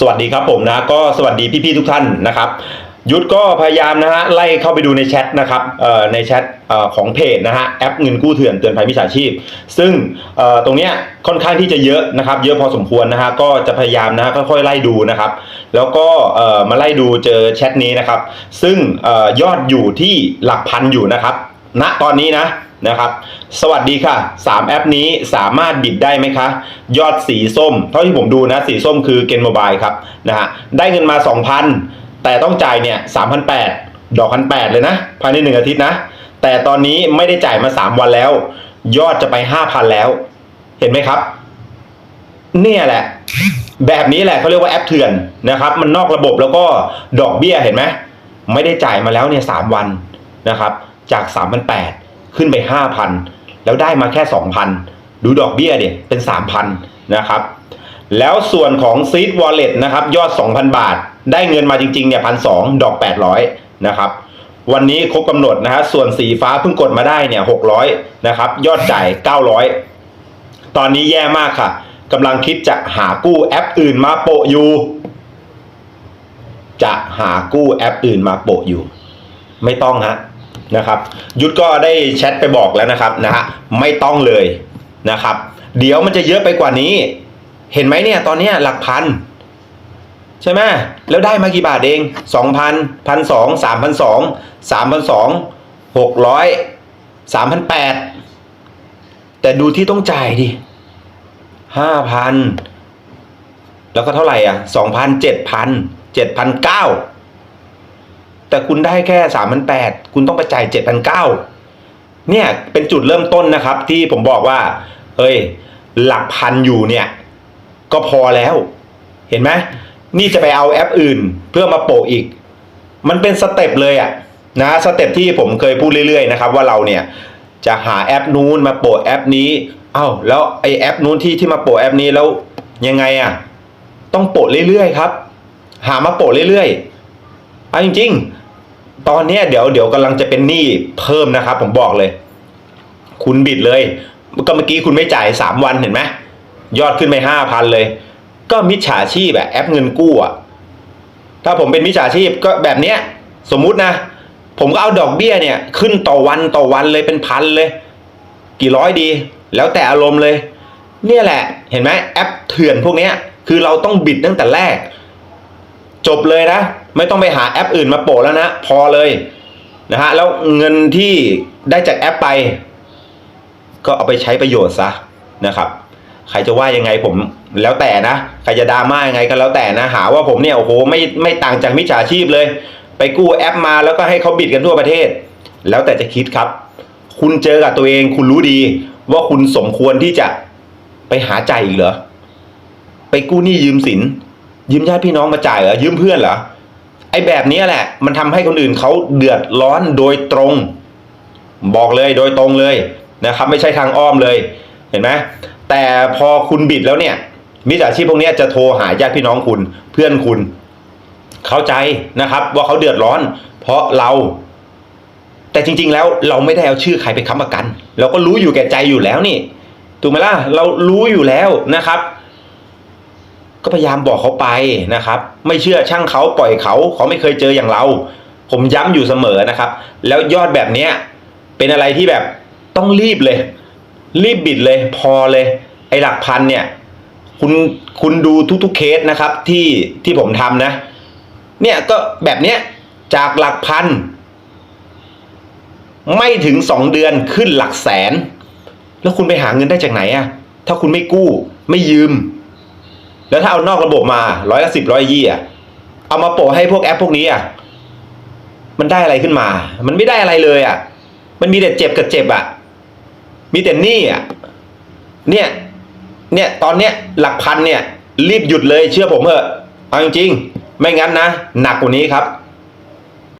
สวัสดีครับผมนะก็สวัสดีพี่ๆทุกท่านนะครับ ยุทธก็พยายามนะฮะไล่เข้าไปดูในแชทนะครับในแชทของเพจนะฮะแอปเงินกู้เถื่อนเตือนภัยมิจฉาชีพ ซึ่งตรงเนี้ยค่อนข้างที่จะเยอะนะครับ เยอะพอสมควรนะฮะก็จะพยายามนะฮะค่อยๆไล่ดูนะครับ แล้วก็มาไล่ดูเจอแชทนี้นะครับ ซึ่งออยอดอยู่ที่หลักพันอยู่นะครับ ณตอนนี้นะ นะครับ สวัสดีค่ะ 3 แอปนี้สามารถบิดได้ไหมคะ ยอดสีส้ม เท่าที่ผมดูนะสีส้มคือเกนโมบายครับนะฮะได้เงินมา 2,000 แต่ต้องจ่ายเนี่ย3,800 ดอกพันแเลยนะ ภายใน 1 อาทิตย์นะ แต่ตอนนี้ไม่ได้จ่ายมา 3 วันแล้ว ยอดจะไป 5,000 แล้ว เห็นไหมครับ เนี่ยแหละ แบบนี้แหละเขาเรียกว่าแอปเถื่อนนะครับ มันนอกระบบแล้วก็ดอกเบี้ยเห็นไหมไม่ได้จ่ายมาแล้วเนี่ยสามวันนะครับ จาก3 0 0 ขึ้นไป 5,000 แล้วได้มาแค่ 2,000 ดูดอกเบี้ยเด็เป็น 3,000 นะครับ แล้วส่วนของ Seed Wallet นะครับ ยอด 2,000 บาท ได้เงินมาจริงๆเนี่ยพันสดอก 800 นะครับ วันนี้ครบกำหนดนะฮะส่วนสีฟ้าเพิ่งกดมาได้เนี่ย600 นะครับ ยอดจ่าย 900 ตอนนี้แย่มากค่ะกำลังคิดจะหากู้แอปอื่นมาโปะอยู่จะหากู้แอปอื่นมาโปะอยู่ ไม่ต้องฮะ นะครับ ยุทธก็ได้แชทไปบอกแล้วนะครับนะฮะไม่ต้องเลยนะครับ เดี๋ยวมันจะเยอะไปกว่านี้ เห็นไหมเนี่ยตอนเนี้ยหลักพันใช่ไหมแล้วได้มากี่บาทเองสองพันพันสองสามพันสองสามพันสองหกร้อยสามพันแปดแต่ดูที่ต้องจ่ายดิห้าพันแล้วก็เท่าไหร่อะสองพันเจ็ดพันเจ็ดพันเก้า แต่คุณได้แค่สามพันแปดคุณต้องไปจ่ายเจ็ดพันเก้าเนี่ยเป็นจุดเริ่มต้นนะครับ ที่ผมบอกว่า เอ้ย หลักพันอยู่เนี่ย ก็พอแล้ว เห็นไหมนี่จะไปเอาแอปอื่นเพื่อมาโปะอีก มันเป็นสเต็ปเลยอะนะสเต็ปที่ผมเคยพูดเรื่อยๆนะครับ ว่าเราเนี่ยจะหาแอปนู้นมาโปะแอปนี้เอ้าแล้วไอแอปนู้นที่ที่มาโปะแอปนี้แล้วยังไงอะต้องโปะเรื่อยๆครับ หามาโปะเรื่อยๆ เอาจริง ๆ ตอนนี้เดี๋ยวเดี๋ยวกำลังจะเป็นหนี้เพิ่มนะครับ ผมบอกเลย คุณบิดเลย ก็เมื่อกี้คุณไม่จ่ายสามวันเห็นไหมยอดขึ้นไปห้าพันเลย ก็มิจฉาชีพอะแอปเงินกู้อะถ้าผมเป็นมิจฉาชีพก็แบบเนี้ย สมมุตินะ ผมก็เอาดอกเบี้ยเนี่ย ขึ้นต่อวันต่อวันเลยเป็นพันเลย กี่ร้อยดี แล้วแต่อารมณ์เลย เนี่ยแหละ เห็นไหมแอปเถื่อนพวกเนี้ย คือเราต้องบิดตั้งแต่แรก จบเลยนะ ไม่ต้องไปหาแอปอื่นมาโปะแล้วนะพอเลยนะฮะแล้วเงินที่ได้จากแอปไป ก็เอาไปใช้ประโยชน์ซะนะครับ ใครจะว่ายังไงผมแล้วแต่นะใครจะดราม่ายังไงก็แล้วแต่นะหาว่าผมเนี่ยโอ้โหไม่ไม่ต่างจากมิจฉาชีพเลย ไปกู้แอปมาแล้วก็ให้เขาบิดกันทั่วประเทศ แล้วแต่จะคิดครับ คุณเจอกับตัวเองคุณรู้ดี ว่าคุณสมควรที่จะไปหาใจอีกเหรอไปกู้หนี้ยืมสินยืมญาติพี่น้องมาจ่ายเหรอยืมเพื่อนเหรอ อ้แบบนี้แหละ มันทำให้คนอื่นเขาเดือดร้อนโดยตรง บอกเลยโดยตรงเลยนะครับ ไม่ใช่ทางอ้อมเลย เห็นไหมแต่พอคุณบิดแล้วเนี่ยมิจฉาชีพพวกนี้จะโทรหาญาติพี่น้องคุณเพื่อนคุณ เข้าใจนะครับ ว่าเขาเดือดร้อน เพราะเรา แต่จริง ๆ แล้วเราไม่ได้เอาชื่อใครไปค้ำประกัน เราก็รู้อยู่แก่ใจอยู่แล้วนี่ถูกไหมล่ะเรารู้อยู่แล้วนะครับ ก็พยายามบอกเขาไปนะครับ ไม่เชื่อช่างเขาปล่อยเขาเขาไม่เคยเจออย่างเรา ผมย้ำอยู่เสมอนะครับ แล้วยอดแบบเนี้ยเป็นอะไรที่แบบต้องรีบเลย รีบบิดเลยพอเลย ไอ้หลักพันเนี่ย คุณคุณดูทุกๆเคสนะครับที่ที่ผมทำนะ เนี่ยก็แบบเนี้ยจากหลักพัน ไม่ถึงสองเดือนขึ้นหลักแสน แล้วคุณไปหาเงินได้จากไหนอะถ้าคุณไม่กู้ไม่ยืม แล้วถ้าเอานอกระบบมาร้อยละสิบร้อยยี่อะเอามาโปะให้พวกแอปพวกนี้อะมันได้อะไรขึ้นมา มันไม่ได้อะไรเลยอะมันมีแต่เจ็บกับเจ็บอะมีแต่หนี้อะเนี่ย เนี่ย ตอนเนี้ยหลักพันเนี่ย รีบหยุดเลยเชื่อผมเถอะ เอาจริงๆ ไม่งั้นนะ หนักกว่านี้ครับ